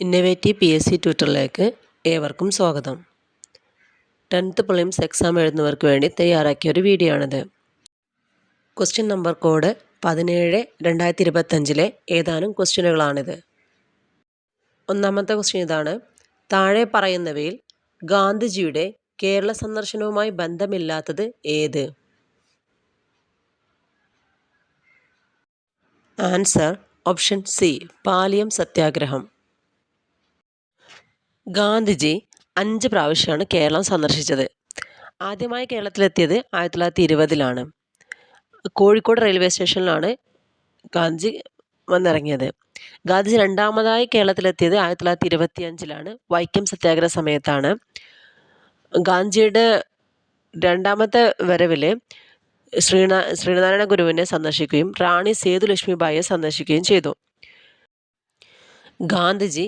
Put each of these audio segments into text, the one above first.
Innovative P S C ട്യൂട്ടറിലേക്ക് ഏവർക്കും സ്വാഗതം. ടെൻത്ത് പ്രിലിംസ് എക്സാം എഴുതുന്നവർക്ക് വേണ്ടി തയ്യാറാക്കിയ ഒരു വീഡിയോ ആണിത്. ക്വസ്റ്റ്യൻ നമ്പർ കോഡ് പതിനേഴ് രണ്ടായിരത്തി ഇരുപത്തഞ്ചിലെ ഏതാനും ക്വസ്റ്റ്യനുകളാണിത് ഒന്നാമത്തെ ക്വസ്റ്റ്യൻ ഇതാണ്. താഴെ പറയുന്നവയിൽ ഗാന്ധിജിയുടെ കേരള സന്ദർശനവുമായി ബന്ധമില്ലാത്തത് ഏത്? ആൻസർ ഓപ്ഷൻ സി പാലിയം സത്യാഗ്രഹം. ഗാന്ധിജി അഞ്ച് പ്രാവശ്യമാണ് കേരളം സന്ദർശിച്ചത്. ആദ്യമായി കേരളത്തിലെത്തിയത് ആയിരത്തി തൊള്ളായിരത്തി ഇരുപതിലാണ് കോഴിക്കോട് റെയിൽവേ സ്റ്റേഷനിലാണ് ഗാന്ധിജി വന്നിറങ്ങിയത്. ഗാന്ധിജി രണ്ടാമതായി കേരളത്തിലെത്തിയത് ആയിരത്തി തൊള്ളായിരത്തി ഇരുപത്തി അഞ്ചിലാണ് വൈക്കം സത്യാഗ്രഹ സമയത്താണ്. ഗാന്ധിജിയുടെ രണ്ടാമത്തെ വരവിൽ ശ്രീനാ ശ്രീനാരായണ ഗുരുവിനെ സന്ദർശിക്കുകയും റാണി സേതുലക്ഷ്മിബായിയെ സന്ദർശിക്കുകയും ചെയ്തു. ഗാന്ധിജി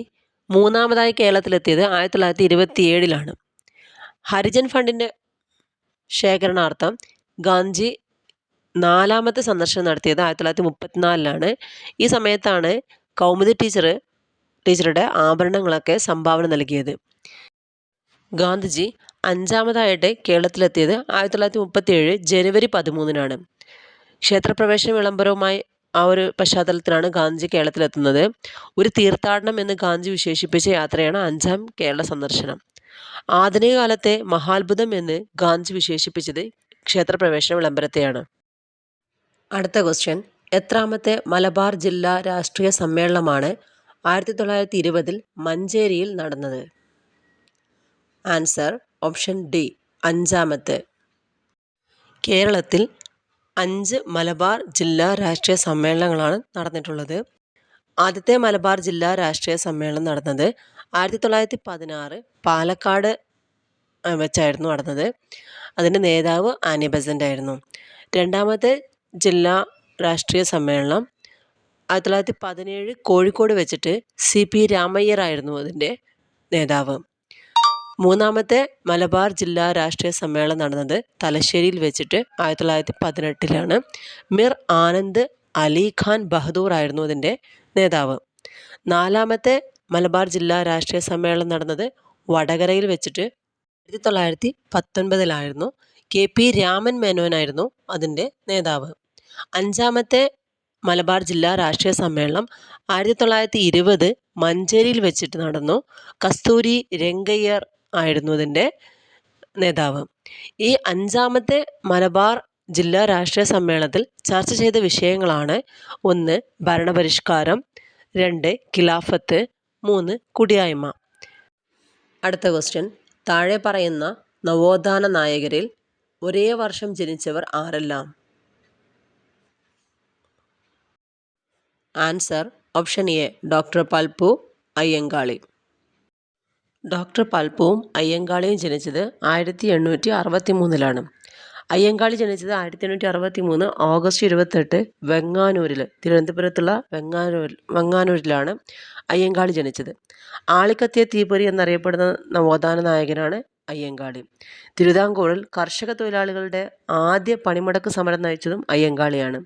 മൂന്നാമതായി കേരളത്തിലെത്തിയത് ആയിരത്തി തൊള്ളായിരത്തി ഇരുപത്തി ഏഴിലാണ് ഹരിജൻ ഫണ്ടിന്റെ ശേഖരണാർത്ഥം ഗാന്ധി നാലാമത്തെ സന്ദർശനം നടത്തിയത് ആയിരത്തി തൊള്ളായിരത്തി മുപ്പത്തിനാലിലാണ് ഈ സമയത്താണ് കൗമുദി ടീച്ചർ ടീച്ചറുടെ ആഭരണങ്ങളൊക്കെ സംഭാവന നൽകിയത്. ഗാന്ധിജി അഞ്ചാമതായിട്ട് കേരളത്തിലെത്തിയത് ആയിരത്തി തൊള്ളായിരത്തി മുപ്പത്തി ഏഴ് ജനുവരി പതിമൂന്നിനാണ്. ക്ഷേത്രപ്രവേശന വിളംബരവുമായി ആ ഒരു പശ്ചാത്തലത്തിലാണ് ഗാന്ധി കേരളത്തിലെത്തുന്നത്. ഒരു തീർത്ഥാടനം എന്ന് ഗാന്ധി വിശേഷിപ്പിച്ച യാത്രയാണ് അഞ്ചാം കേരള സന്ദർശനം. ആധുനിക കാലത്തെ മഹാത്ഭുതം എന്ന് ഗാന്ധി വിശേഷിപ്പിച്ചത് ക്ഷേത്രപ്രവേശന വിളംബരത്തെയാണ്. അടുത്ത ക്വസ്റ്റ്യൻ എത്രാമത്തെ മലബാർ ജില്ലാ രാഷ്ട്രീയ സമ്മേളനമാണ് ആയിരത്തി തൊള്ളായിരത്തി ഇരുപതിൽ മഞ്ചേരിയിൽ നടന്നത്? ആൻസർ ഓപ്ഷൻ ഡി അഞ്ചാമത്തെ. കേരളത്തിൽ അഞ്ച് മലബാർ ജില്ലാ രാഷ്ട്രീയ സമ്മേളനങ്ങളാണ് നടന്നിട്ടുള്ളത്. ആദ്യത്തെ മലബാർ ജില്ലാ രാഷ്ട്രീയ സമ്മേളനം നടന്നത് ആയിരത്തി തൊള്ളായിരത്തി പതിനാറ് പാലക്കാട് വെച്ചായിരുന്നു നടന്നത്. അതിന്റെ നേതാവ് ആനി ബസന്റ് ആയിരുന്നു. രണ്ടാമത്തെ ജില്ലാ രാഷ്ട്രീയ സമ്മേളനം ആയിരത്തി തൊള്ളായിരത്തി പതിനേഴ് കോഴിക്കോട് വെച്ചിട്ട് സി പി രാമയ്യർ ആയിരുന്നു അതിന്റെ നേതാവ്. മൂന്നാമത്തെ മലബാർ ജില്ലാ രാഷ്ട്രീയ സമ്മേളനം നടന്നത് തലശ്ശേരിയിൽ വെച്ചിട്ട് ആയിരത്തി തൊള്ളായിരത്തി പതിനെട്ടിലാണ് മിർ ആനന്ദ് അലി ഖാൻ ബഹദൂർ ആയിരുന്നു അതിന്റെ നേതാവ്. നാലാമത്തെ മലബാർ ജില്ലാ രാഷ്ട്രീയ സമ്മേളനം നടന്നത് വടകരയിൽ വെച്ചിട്ട് ആയിരത്തി തൊള്ളായിരത്തി പത്തൊൻപതിലായിരുന്നു കെ പി രാമൻ മേനോനായിരുന്നു അതിന്റെ നേതാവ്. അഞ്ചാമത്തെ മലബാർ ജില്ലാ രാഷ്ട്രീയ സമ്മേളനം ആയിരത്തി തൊള്ളായിരത്തി ഇരുപത് മഞ്ചേരിയിൽ വെച്ചിട്ട് നടന്നു. കസ്തൂരി രംഗയ്യർ ആയിരുന്നു അതിന്റെ നേതാവ്. ഈ അഞ്ചാമത്തെ മലബാർ ജില്ലാ രാഷ്ട്രീയ സമ്മേളനത്തിൽ ചർച്ച ചെയ്ത വിഷയങ്ങളാണ് ഒന്ന് ഭരണപരിഷ്കാരം രണ്ട് ഖിലാഫത്ത് മൂന്ന് കുടിയായ്മ. അടുത്ത ക്വസ്റ്റ്യൻ. താഴെ പറയുന്ന നവോത്ഥാന നായകരിൽ ഒരേ വർഷം ജനിച്ചവർ ആരെല്ലാം? Answer option A doctor Palpu Ayyankali. Doctor പൽപ്പവും അയ്യങ്കാളിയും ജനിച്ചത് ആയിരത്തി എണ്ണൂറ്റി അറുപത്തി മൂന്നിലാണ് അയ്യങ്കാളി ജനിച്ചത് ആയിരത്തി എണ്ണൂറ്റി അറുപത്തി മൂന്ന് ഓഗസ്റ്റ് ഇരുപത്തെട്ട് വെങ്ങാനൂരിൽ തിരുവനന്തപുരത്തുള്ള വെങ്ങാനൂർ വെങ്ങാനൂരിലാണ് അയ്യങ്കാളി ജനിച്ചത്. ആളിക്കത്തിയ തീപ്പൊരി എന്നറിയപ്പെടുന്ന നവോത്ഥാന നായകനാണ് അയ്യങ്കാളി. തിരുവിതാംകൂറിൽ കർഷക തൊഴിലാളികളുടെ ആദ്യ പണിമുടക്ക് സമരം നയിച്ചതും അയ്യങ്കാളിയാണ്.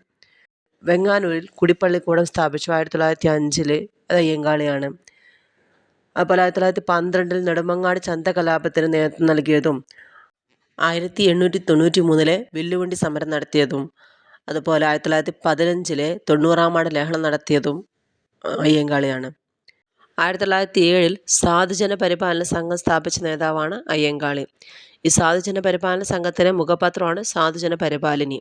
വെങ്ങാനൂരിൽ കുടിപ്പള്ളിക്കൂടം സ്ഥാപിച്ചു ആയിരത്തി തൊള്ളായിരത്തി അഞ്ചിൽ അത് അയ്യങ്കാളിയാണ്. ആയിരത്തി തൊള്ളായിരത്തി പന്ത്രണ്ടിൽ നെടുമങ്ങാട് ചന്ത കലാപത്തിന് നേതൃത്വം നൽകിയതും ആയിരത്തി എണ്ണൂറ്റി തൊണ്ണൂറ്റി മൂന്നിലെ വില്ലുവണ്ടി സമരം നടത്തിയതും അതുപോലെ ആയിരത്തി തൊള്ളായിരത്തി പതിനഞ്ചിലെ തൊണ്ണൂറാം ആണ്ട് ലഹളം നടത്തിയതും അയ്യങ്കാളിയാണ്. ആയിരത്തി തൊള്ളായിരത്തി ഏഴിൽ സാധുജന പരിപാലന സംഘം സ്ഥാപിച്ച നേതാവാണ് അയ്യങ്കാളി. ഈ സാധുജന പരിപാലന സംഘത്തിലെ മുഖപത്രമാണ് സാധുജന പരിപാലിനി.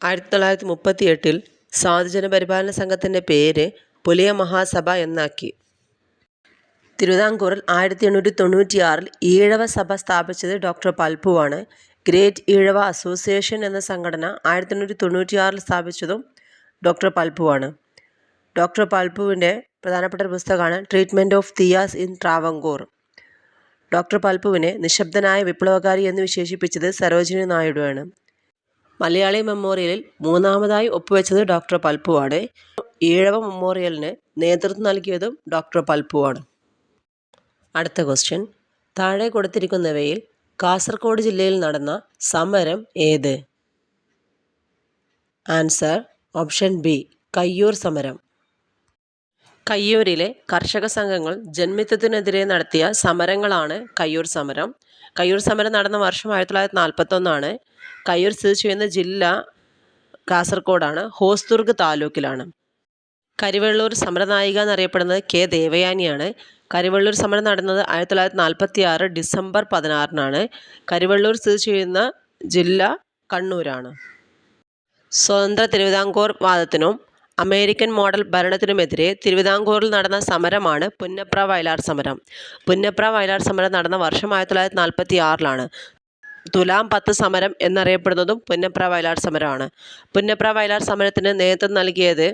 ആയിരത്തി തൊള്ളായിരത്തി മുപ്പത്തി എട്ടിൽ സാധുജന പരിപാലന സംഘത്തിന്റെ പേര് പുലിയ മഹാസഭ എന്നാക്കി. തിരുവിതാംകൂറിൽ ആയിരത്തി എണ്ണൂറ്റി തൊണ്ണൂറ്റിയാറിൽ ഈഴവ സഭ സ്ഥാപിച്ചത് ഡോക്ടർ പൽപ്പുവാണ്. ഗ്രേറ്റ് ഈഴവ അസോസിയേഷൻ എന്ന സംഘടന ആയിരത്തി എണ്ണൂറ്റി സ്ഥാപിച്ചതും ഡോക്ടർ പൽപ്പുവാണ്. ഡോക്ടർ പൽപ്പുവിന്റെ പ്രധാനപ്പെട്ട ഒരു പുസ്തകമാണ് treatment of Thiyas in Travancore doctor പൽപ്പുവിനെ നിശബ്ദനായ വിപ്ലവകാരി എന്ന് വിശേഷിപ്പിച്ചത് സരോജിനി നായിഡുവാണ്. മലയാളി മെമ്മോറിയലിൽ മൂന്നാമതായി ഒപ്പുവെച്ചത് ഡോക്ടർ പൽപ്പുവാണ്. ഈഴവ മെമ്മോറിയലിന് നേതൃത്വം നൽകിയതും ഡോക്ടർ പൽപ്പുവാണ്. അടുത്ത ക്വസ്റ്റ്യൻ താഴെ കൊടുത്തിരിക്കുന്നവയിൽ കാസർഗോഡ് ജില്ലയിൽ നടന്ന സമരം ഏത്? ആൻസർ ഓപ്ഷൻ ബി കയ്യൂർ സമരം. കയ്യൂരിലെ കർഷക സംഘങ്ങൾ ജന്മിത്വത്തിനെതിരെ നടത്തിയ സമരങ്ങളാണ് കയ്യൂർ സമരം. കയ്യൂർ സമരം നടന്ന വർഷം ആയിരത്തി തൊള്ളായിരത്തി നാൽപ്പത്തൊന്നാണ് കയ്യൂർ സ്ഥിതി ചെയ്യുന്ന ജില്ല കാസർഗോഡാണ് ഹോസ്ദുർഗ് താലൂക്കിലാണ്. കരിവെള്ളൂർ സമരനായിക എന്നറിയപ്പെടുന്നത് കെ ദേവയാനിയാണ്. കരിവെള്ളൂർ സമരം നടന്നത് ആയിരത്തി തൊള്ളായിരത്തി നാൽപ്പത്തി ആറ് ഡിസംബർ പതിനാറിനാണ്. കരിവള്ളൂർ സ്ഥിതി ചെയ്യുന്ന ജില്ല കണ്ണൂരാണ്. സ്വതന്ത്ര തിരുവിതാംകൂർ വാദത്തിനും അമേരിക്കൻ മോഡൽ ഭരണത്തിനുമെതിരെ തിരുവിതാംകൂറിൽ നടന്ന സമരമാണ് പുന്നപ്ര വയലാർ സമരം. പുന്നപ്ര വയലാർ സമരം നടന്ന വർഷം ആയിരത്തി തൊള്ളായിരത്തി നാൽപ്പത്തി ആറിലാണ് തുലാം പത്ത് സമരം എന്നറിയപ്പെടുന്നതും പുന്നപ്ര വയലാർ സമരമാണ്. പുന്നപ്ര വയലാർ സമരത്തിന് നേതൃത്വം നൽകിയത്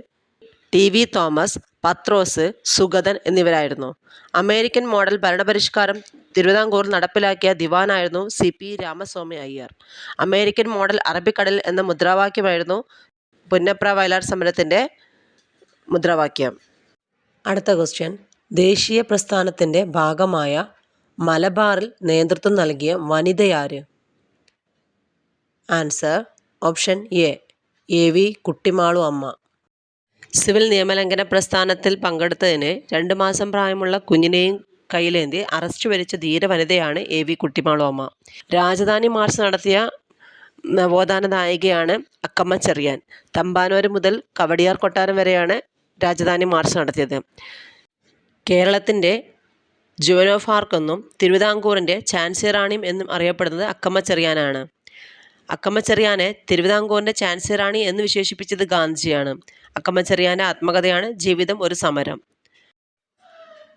ടി വി തോമസ് പത്രോസ് സുഗതൻ എന്നിവരായിരുന്നു. അമേരിക്കൻ മോഡൽ ഭരണപരിഷ്കാരം തിരുവിതാംകൂറിൽ നടപ്പിലാക്കിയ ദിവാനായിരുന്നു C P Ramaswami Iyer. American model അറബിക്കടൽ എന്ന മുദ്രാവാക്യമായിരുന്നു പുന്നപ്ര വയലാർ സമരത്തിന്റെ മുദ്രാവാക്യം. അടുത്ത ക്വസ്റ്റ്യൻ. ദേശീയ പ്രസ്ഥാനത്തിന്റെ ഭാഗമായ മലബാറിൽ നേതൃത്വം നൽകിയ വനിതയാര്? Answer option A A V Kuttimalu Amma. Civil നിയമലംഘന പ്രസ്ഥാനത്തിൽ പങ്കെടുത്തതിന് രണ്ട് മാസം പ്രായമുള്ള കുഞ്ഞിനെയും കയ്യിലേന്തി അറസ്റ്റ് വരിച്ച ധീരവനിതയാണ് എ വി കുട്ടിമാളോമ രാജധാനി മാർച്ച് നടത്തിയ നവോത്ഥാന നായികയാണ് അക്കമ്മ ചെറിയാൻ. തമ്പാനൂർ മുതൽ കവടിയാർ കൊട്ടാരം വരെയാണ് രാജധാനി മാർച്ച് നടത്തിയത്. കേരളത്തിന്റെ ജോൻ ഓഫ് എന്നും തിരുവിതാംകൂറിന്റെ ചാൻസി റാണിയും എന്നും അറിയപ്പെടുന്നത് അക്കമ്മ ചെറിയാനാണ്. അക്കമ്മ ചെറിയാനെ തിരുവിതാംകൂറിന്റെ ചാൻസി റാണി എന്ന് വിശേഷിപ്പിച്ചത് ഗാന്ധിജിയാണ്. അക്കമ്മ ചെറിയാന്റെ ആത്മകഥയാണ് ജീവിതം ഒരു സമരം.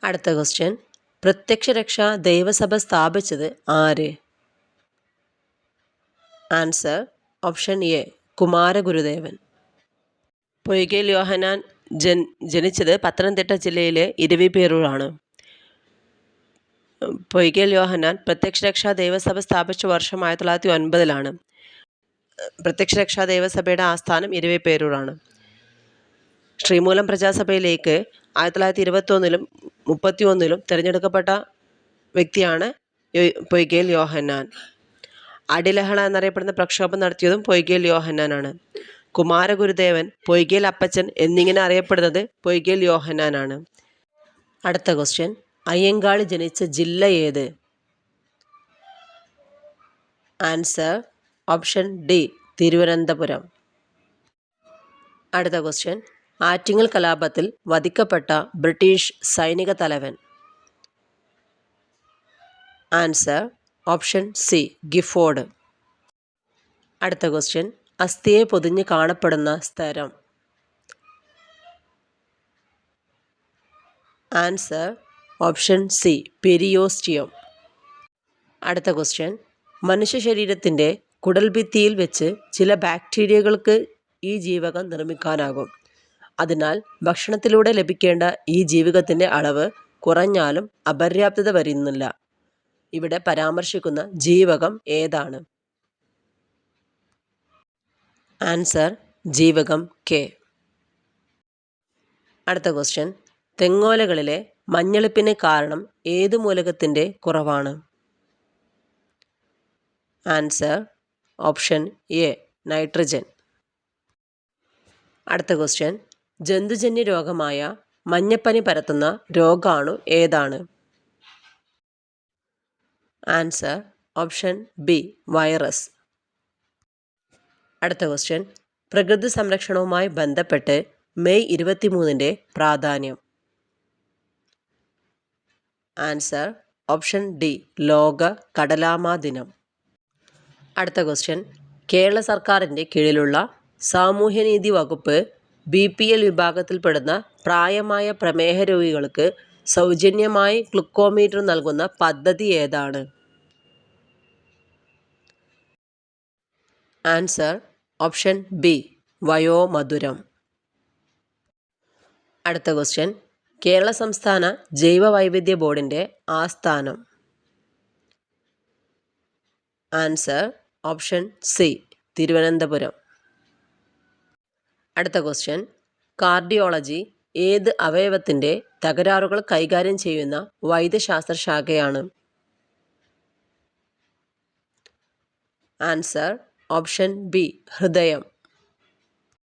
അടുത്ത ക്വസ്റ്റ്യൻ പ്രത്യക്ഷ രക്ഷ ദൈവസഭ സ്ഥാപിച്ചത് ആര്? Answer option A Kumaragurudevan Poykayil Yohannan Jan ജനിച്ചത് പത്തനംതിട്ട ജില്ലയിലെ ഇരവിപേരൂരാണ്. പൊയ്കയിൽ യോഹനാൻ പ്രത്യക്ഷ രക്ഷാ ദൈവസഭ സ്ഥാപിച്ച വർഷം ആയിരത്തി തൊള്ളായിരത്തി ഒൻപതിലാണ്. പ്രത്യക്ഷ രക്ഷാ ദൈവസഭയുടെ ആസ്ഥാനം ഇരവിപേരൂരാണ്. ശ്രീമൂലം പ്രജാസഭയിലേക്ക് ആയിരത്തി തൊള്ളായിരത്തി ഇരുപത്തൊന്നിലും മുപ്പത്തി ഒന്നിലും തിരഞ്ഞെടുക്കപ്പെട്ട വ്യക്തിയാണ് പൊയ്കേൽ യോഹന്നാൻ. അടിലഹള എന്നറിയപ്പെടുന്ന പ്രക്ഷോഭം നടത്തിയതും പൊയ്കേൽ യോഹന്നാനാണ്. കുമാരഗുരുദേവൻ പൊയ്കേൽ അപ്പച്ചൻ എന്നിങ്ങനെ അറിയപ്പെടുന്നത് പൊയ്കേൽ യോഹന്നാനാണ്. അടുത്ത ക്വസ്റ്റ്യൻ അയ്യങ്കാളി ജനിച്ച ജില്ല ഏത്? Answer option D Thiruvananthapuram. അടുത്ത ക്വസ്റ്റ്യൻ ആറ്റിങ്ങൽ കലാപത്തിൽ വധിക്കപ്പെട്ട ബ്രിട്ടീഷ് സൈനിക തലവൻ. Answer option C Gifford. അടുത്ത ക്വസ്റ്റ്യൻ അസ്ഥിയെ പൊതിഞ്ഞ് കാണപ്പെടുന്ന സ്ഥലം. Answer option C periosteum. അടുത്ത ക്വസ്റ്റ്യൻ മനുഷ്യ ശരീരത്തിന്റെ കുടൽഭിത്തിയിൽ വെച്ച് ചില ബാക്ടീരിയകൾക്ക് ഈ ജീവകം നിർമ്മിക്കാനാകും. അതിനാൽ ഭക്ഷണത്തിലൂടെ ലഭിക്കേണ്ട ഈ ജീവകത്തിന്റെ അളവ് കുറഞ്ഞാലും അപര്യാപ്തത വരുന്നില്ല. ഇവിടെ പരാമർശിക്കുന്ന ജീവകം ഏതാണ്? ആൻസർ ജീവകം കെ. അടുത്ത ക്വസ്റ്റ്യൻ. തെങ്ങോലകളിലെ മഞ്ഞളിപ്പിന് കാരണം ഏത് മൂലകത്തിന്റെ കുറവാണ്? Answer option A nitrogen. അടുത്ത ക്വസ്റ്റ്യൻ. ജന്തുജന്യ രോഗമായ മഞ്ഞപ്പനി പരത്തുന്ന രോഗാണു ഏതാണ്? Answer option B virus. അടുത്ത ക്വസ്റ്റ്യൻ പ്രകൃതി സംരക്ഷണവുമായി ബന്ധപ്പെട്ട് മെയ് ഇരുപത്തിമൂന്നിന്റെ പ്രാധാന്യം. ആൻസർ ഓപ്ഷൻ ഡി ലോക കടലാമാ ദിനം. അടുത്ത ക്വസ്റ്റ്യൻ കേരള സർക്കാരിന്റെ കീഴിലുള്ള സാമൂഹ്യനീതി വകുപ്പ് ബി പി എൽ വിഭാഗത്തിൽപ്പെടുന്ന പ്രായമായ പ്രമേഹ രോഗികൾക്ക് സൗജന്യമായി ഗ്ലുക്കോമീറ്റർ നൽകുന്ന പദ്ധതി ഏതാണ്? Answer option B Vayomadhuram. അടുത്ത ക്വസ്റ്റ്യൻ കേരള സംസ്ഥാന ജൈവ വൈവിധ്യ ബോർഡിന്റെ ആസ്ഥാനം. Answer option C Thiruvananthapuram. അടുത്ത ക്വസ്റ്റ്യൻ കാർഡിയോളജി ഏത് അവയവത്തിന്റെ തകരാറുകൾ കൈകാര്യം ചെയ്യുന്ന വൈദ്യശാസ്ത്ര ശാഖയാണ്? ആൻസർ ഓപ്ഷൻ ബി ഹൃദയം.